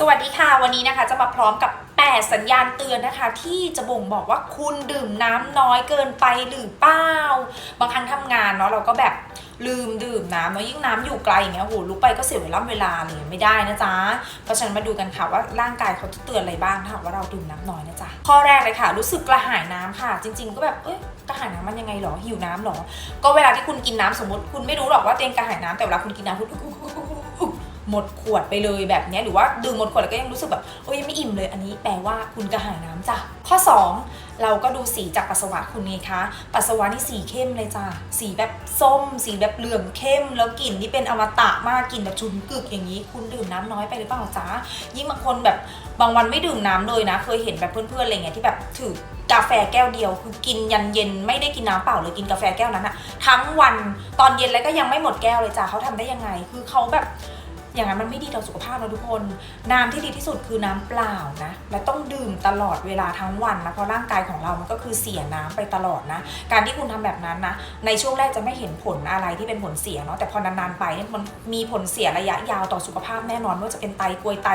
สวัสดีค่ะ วันนี้นะคะจะมาพร้อมกับ 8 สัญญาณเตือนนะคะ ที่จะบ่งบอกว่าคุณดื่มน้ำน้อยเกินไปหรือเปล่าบางครั้งทำงานเนาะเราก็แบบลืมดื่มน้ำเนาะยิ่งน้ำอยู่ไกลอย่างเงี้ยโหลุกไปก็เสียเวลาเวลาเลยไม่ได้นะจ๊ะเพราะฉะนั้นมาดูกันค่ะว่าร่างกายเขาจะเตือนอะไรบ้างถ้าหากว่าเราดื่มน้ำน้อยนะจ๊ะข้อแรกเลยค่ะ รู้สึกกระหายน้ำค่ะ จริง ๆ ก็แบบเอ้ยกระหายน้ำมันยังไงหรอหิวน้ำหรอ ก็เวลาที่คุณกินน้ำสมมติคุณไม่รู้หรอกว่าเตัวเองกระหายน้ำแต่เวลาคุณกินน้ำคุณ หมดขวดไปเลยแบบนี้หรือว่าดื่มหมดขวดแล้วก็ยังรู้สึกแบบโอ้ยยังไม่อิ่มเลยอันนี้แปลว่าคุณกระหายน้ำจ้ะข้อ 2 เราก็ดูสีจากปัสสาวะคุณไงคะปัสสาวะนี่สีเข้มเลยจ้ะสีแบบส้ม สีแบบเหลืองเข้ม แล้วกลิ่นนี่เป็นอมตะมากกลิ่นแบบชุนกึกอย่างนี้ คุณดื่มน้ำน้อยไปหรือเปล่าจ๊ะยิ่งบางคนแบบบางวันไม่ดื่มน้ำเลยนะ เคยเห็นแบบเพื่อนๆอะไรเงี้ยที่แบบถือกาแฟแก้วเดียวคือกินยันเย็นไม่ได้กินน้ำเปล่าเลยกินกาแฟแก้วนั้นอะทั้งวันตอนเย็นแล้วก็ยังไม่หมดแก้วเลยจ้ะเขาทำได้ยังไง คือเขาแบบ อย่างนั้นมันไม่ดีต่อสุขภาพนะทุกคน น้ำที่ดีที่สุดคือน้ำเปล่านะ และต้องดื่มตลอดเวลาทั้งวันนะ เพราะร่างกายของเรามันก็คือเสียน้ำไปตลอดนะ การที่คุณทำแบบนั้นนะ ในช่วงแรกจะไม่เห็นผลอะไรที่เป็นผลเสียเนาะ แต่พอนานๆไปเนี่ยมันมีผลเสียระยะยาวต่อสุขภาพแน่นอนไม่ว่าจะเป็นไตกรวยไต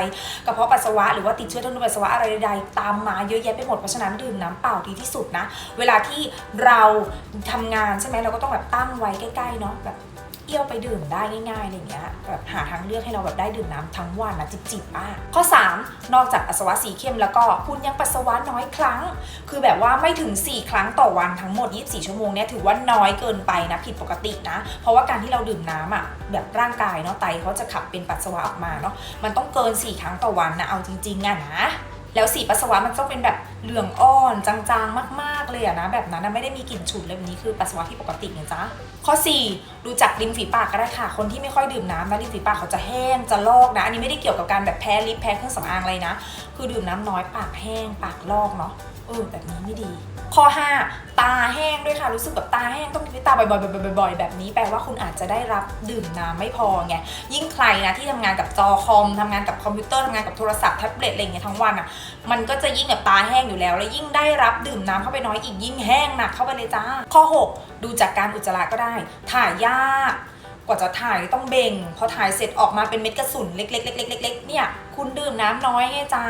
กระเพาะปัสสาวะหรือว่าติดเชื้อทางเดินปัสสาวะอะไรใดๆตามมาเยอะแยะไปหมด เพราะฉะนั้นดื่มน้ำเปล่าดีที่สุดนะ เวลาที่เราทำงานใช่ไหมเราก็ต้องแบบตั้งไว้ใกล้ๆเนาะแบบ เอี้ยวไปดื่มได้ง่ายๆอะไรอย่างเงี้ยแบบหาทางเลือกให้เราแบบได้ดื่มน้ำทั้งวันนะจิบๆอะข้อ 3 นอกจากปัสสาวะสีเข้มแล้วก็คุณยังปัสสาวะน้อยครั้ง คือแบบว่าไม่ถึง 4 ครั้งต่อวันทั้งหมด 24 ชั่วโมงเนี่ยถือว่าน้อยเกินไปนะผิดปกตินะ เพราะว่าการที่เราดื่มน้ำอะแบบร่างกายเนาะไตเขาจะขับเป็นปัสสาวะออกมาเนาะมันต้องเกิน 4 ครั้งต่อวันนะเอาจริงๆอะนะแล้วสีปัสสาวะมันต้องเป็นแบบเหลืองอ่อนจางๆมากๆ เลยอะนะ แบบนั้นนะไม่ได้มีกลิ่นฉุนเลยแบบนี้คือปัสสาวะที่ปกตินะจ๊ะข้อ 4 ดูจากริมฝีปากก็ได้ค่ะ คนที่ไม่ค่อยดื่มน้ำนะริมฝีปากเขาจะแห้งจะลอกนะ อันนี้ไม่ได้เกี่ยวกับการแบบแพ้ลิปแพ้เครื่องสำอางอะไรนะ คือดื่มน้ำน้อยปากแห้งปากลอกเนาะ เออแบบนี้ไม่ดี ข้อ 5 ตาแห้งด้วยค่ะ รู้สึกแบบตาแห้งต้องกินตาบ่อยๆบ่อยๆแบบนี้แปลว่าคุณอาจจะได้รับดื่มน้ำไม่พอไงยิ่งใครนะที่ทำงานกับจอคอมทำงานกับคอมพิวเตอร์ทำงานกับโทรศัพท์แท็บเล็ตอะไรเงี้ยทั้งวันอะมันก็จะยิ่งแบบตาแห้งอยู่แล้ว แล้วยิ่งได้รับดื่มน้ำเข้าไปน้อยอีกยิ่งแห้งหนักเข้าไปเลยจ้าข้อ 6 ดูจากการอุจจาระก็ได้ถ่ายยาก กว่าจะถ่ายต้องเบ่งพอถ่ายเสร็จออกมาเป็นเม็ดกระสุนเล็กๆๆๆๆเนี่ยคุณดื่มน้ำน้อยไงจ้า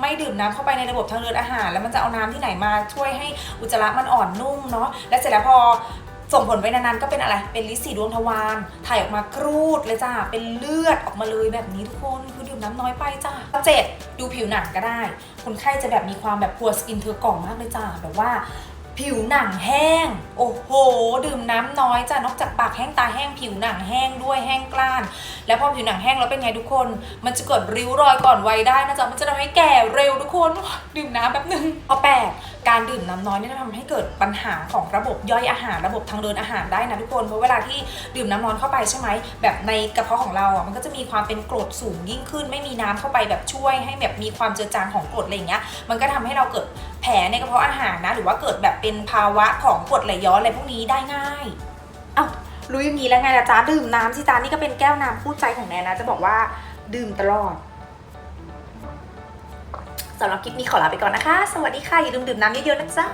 ไม่ดื่มน้ำเข้าไปในระบบทางเดินอาหาร แล้วมันจะเอาน้ำที่ไหนมาช่วยให้อุจจาระมันอ่อนนุ่มเนาะและเสร็จแล้วพอส่งผลไปนานๆก็เป็นอะไร เป็นลินสีดวงทวารถ่ายออกมากรูดเลยจ้า เป็นเลือดออกมาเลยแบบนี้ทุกคน คือดื่มน้ำน้อยไปจ้าเจ็ดดูผิวหนังก็ได้ คนไข้จะแบบมีความแบบพัวสกินเธอกล่องมากเลยจ้า แบบว่า ผิวหนังแห้ง โอ้โห ดื่มน้ำน้อยจ้ะนอกจากปากแห้งตาแห้งผิวหนังแห้งด้วยแห้งกล้าน แล้วพอผิวหนังแห้งแล้วเป็นไงทุกคน มันจะเกิดริ้วรอยก่อนวัยได้นะจ๊ะมันจะทำให้แก่เร็วทุกคน ดื่มน้ำแป๊บนึงข้อแปดการดื่มน้ำน้อยนี่จะทำให้เกิดปัญหาของระบบย่อยอาหารระบบทางเดินอาหารได้นะทุกคนเพราะเวลาที่ดื่มน้ำน้อยเข้าไปใช่ไหมแบบในกระเพาะของเราอะมันก็จะมีความเป็นกรดสูงยิ่งขึ้น ไม่มีน้ำเข้าไปแบบช่วย ให้แบบมีความเจือจางของกรดอะไรอย่างเงี้ยมันก็ทำให้เราเกิด แผลในกระเพาะอาหารนะ หรือว่าเกิดแบบเป็นภาวะของกรดไหลย้อนอะไรพวกนี้ได้ง่ายเอ้ารู้อย่างนี้แล้วไงล่ะจ๊ะดื่มน้ำสิจ๊ะนี่ก็เป็นแก้วน้ำคู่ใจของแนนนะ จะบอกว่าดื่มตลอดสำหรับคลิปนี้ขอลาไปก่อนนะคะ สวัสดีค่ะ อย่าลืมดื่มน้ำเยอะๆนะจ๊ะ